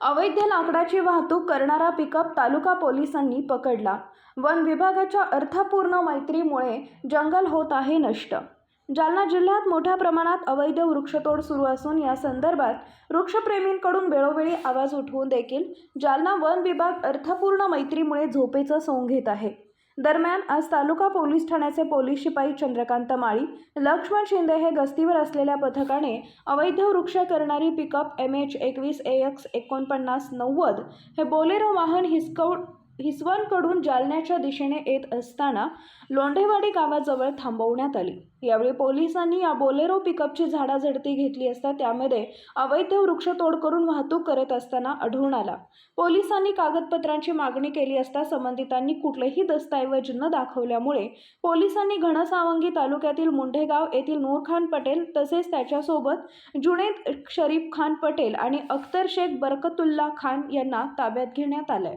अवैध लाकडाची वाहतूक करणारा पिकअप तालुका पोलिसांनी पकडला. वन विभागाच्या अर्थपूर्ण मैत्रीमुळे जंगल होत आहे नष्ट. जालना जिल्ह्यात मोठ्या प्रमाणात अवैध वृक्षतोड सुरू असून या संदर्भात वृक्षप्रेमींकडून वेळोवेळी आवाज उठवून देखील जालना वन विभाग अर्थपूर्ण मैत्रीमुळे झोपेचं सोंग घेत आहे. दरम्यान आज तालुका पोलीस ठाण्याचे पोलीस शिपाई चंद्रकांत माळी लक्ष्मण शिंदे हे गस्तीवर असलेल्या पथकाने अवैध वृक्ष करणारी पिकअप एम एच एकवीस ए एक्स एकोणपन्नास नव्वद हे बोलेरो वाहन हिसकव हिसवणकडून जालन्याच्या दिशेने येत असताना लोंढेवाडी गावाजवळ थांबवण्यात आली. यावेळी पोलिसांनी या बोलेरो पिकअपची झाडाझडती घेतली असता त्यामध्ये अवैध वृक्षतोड करून वाहतूक करत असताना आढळून आला. पोलिसांनी कागदपत्रांची मागणी केली असता संबंधितांनी कुठलेही दस्तऐवज न दाखवल्यामुळे पोलिसांनी घनसावंगी तालुक्यातील मुंढेगाव येथील नूरखान पटेल तसेच त्याच्यासोबत जुनेद शरीफ खान पटेल आणि अख्तर शेख बरकतुल्ला खान यांना ताब्यात घेण्यात आलंय.